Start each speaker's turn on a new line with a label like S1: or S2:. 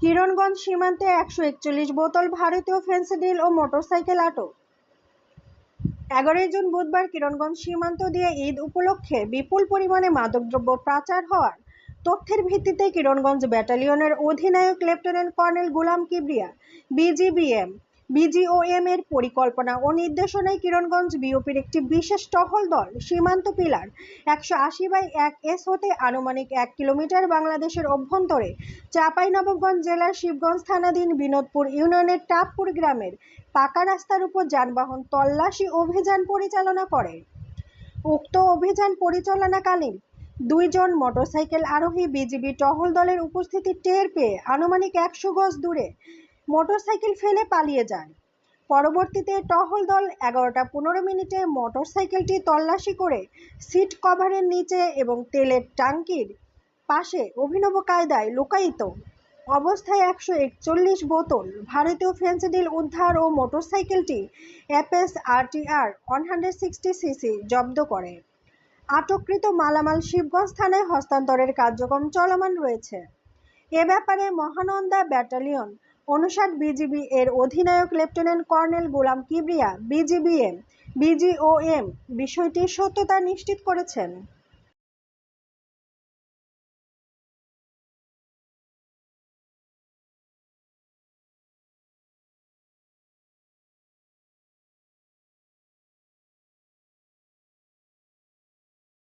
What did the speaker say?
S1: কিরণগঞ্জ সীমান্তে একশো একচল্লিশ বোতল ভারতীয় ফেন্সিডিল ও মোটরসাইকেল আটক। এগারোই জুন বুধবার কিরণগঞ্জ সীমান্ত দিয়ে ঈদ উপলক্ষে বিপুল পরিমাণে মাদকদ্রব্য পাচার হওয়ার তথ্যের ভিত্তিতে কিরণগঞ্জ ব্যাটালিয়নের অধিনায়ক lieutenant colonel Gulam Kibria, BGBM BGOM এর পরিকল্পনা ও নির্দেশনায় কিরণগঞ্জ বিওপির একটি বিশেষ টহল দল, সীমান্ত পিলার, একশো আশি বাই এক এস হতে আনুমানিক এক কিলোমিটার বাংলাদেশের অভ্যন্তরে, চাঁপাইনবাবগঞ্জ জেলার শিবগঞ্জ থানাধীন বিনোদপুর ইউনিয়নের টাপপুর গ্রামের পাকা রাস্তার উপর যানবাহন তল্লাশি অভিযান পরিচালনা করে। উক্ত অভিযান পরিচালনাকালীন দুইজন মোটরসাইকেল আরোহী বিজিবি টহল দলের উপস্থিতি টের পেয়ে আনুমানিক একশো গজ দূরে মোটরসাইকেল ফেলে পালিয়ে যায়। পরবর্তীতে টহল দল এগারোটা পনেরো মিনিটে মোটরসাইকেলটি তল্লাশি করে সিট কভারের নিচে এবং তেলের ট্যাঙ্কির পাশে অভিনব কায়দায় লুকায়িত অবস্থায় একশো একচল্লিশ বোতল ভারতীয় ফেন্সিডিল উদ্ধার ও মোটরসাইকেলটি FS RTR one hundred sixty CC জব্দ করে। আটককৃত মালামাল শিবগঞ্জ থানায় হস্তান্তরের কার্যক্রম চলমান রয়েছে। এ ব্যাপারে মহানন্দা ব্যাটালিয়ন অনুষাট বিজিবি এর অধিনায়ক lieutenant colonel Golam Kibria BGBM BGOM বিষয়টির সত্যতা নিশ্চিত করেছেন।